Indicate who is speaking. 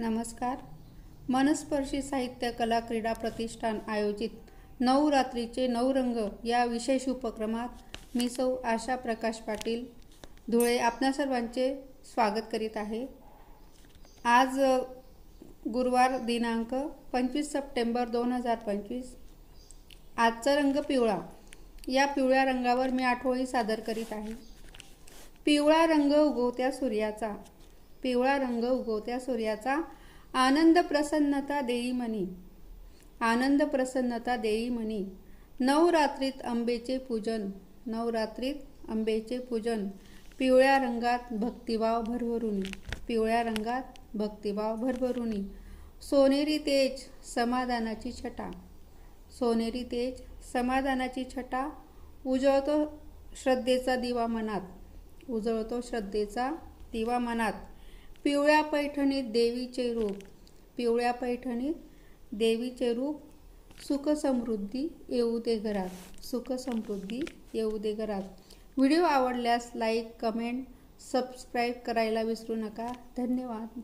Speaker 1: नमस्कार. मनस्पर्शी साहित्य कला क्रीडा प्रतिष्ठान आयोजित नऊ रात्रीचे नऊ रंग या विशेष उपक्रमात मी सौ आशा प्रकाश पाटील धुळे आपणा सर्वांचे स्वागत करीत आहे. आज गुरुवार दिनांक पंचवीस सप्टेंबर दोन हजार पंचवीस. आजचा रंग पिवळा. या पिवळ्या रंगावर मी आठवणी सादर करीत आहे. पिवळा रंग उगवत्या सूर्याचा. पिवळा रंग उगवत्या सूर्याचा आनंद प्रसन्नता देई म्हणी. आनंद प्रसन्नता देई म्हणी. नवरात्रीत अंबेचे पूजन नवरात्रीत अंबेचे पूजन. पिवळ्या रंगात भक्तिभाव भरभरुणी पिवळ्या रंगात भक्तिभाव भरभरुणी सोनेरी तेज समाधानाची छटा सोनेरी तेज समाधानाची छटा. उजळतो श्रद्धेचा दिवा मनात उजळतो श्रद्धेचा दिवा मनात. पिवळ्या पैठणीत देवीचे रूप पिवळ्या पैठणीत देवीचे रूप सुख समृद्धी येऊ दे घरात सुख समृद्धी येऊ दे घरात. व्हिडिओ आवडल्यास लाईक कमेंट सबस्क्राईब करायला विसरू नका. धन्यवाद.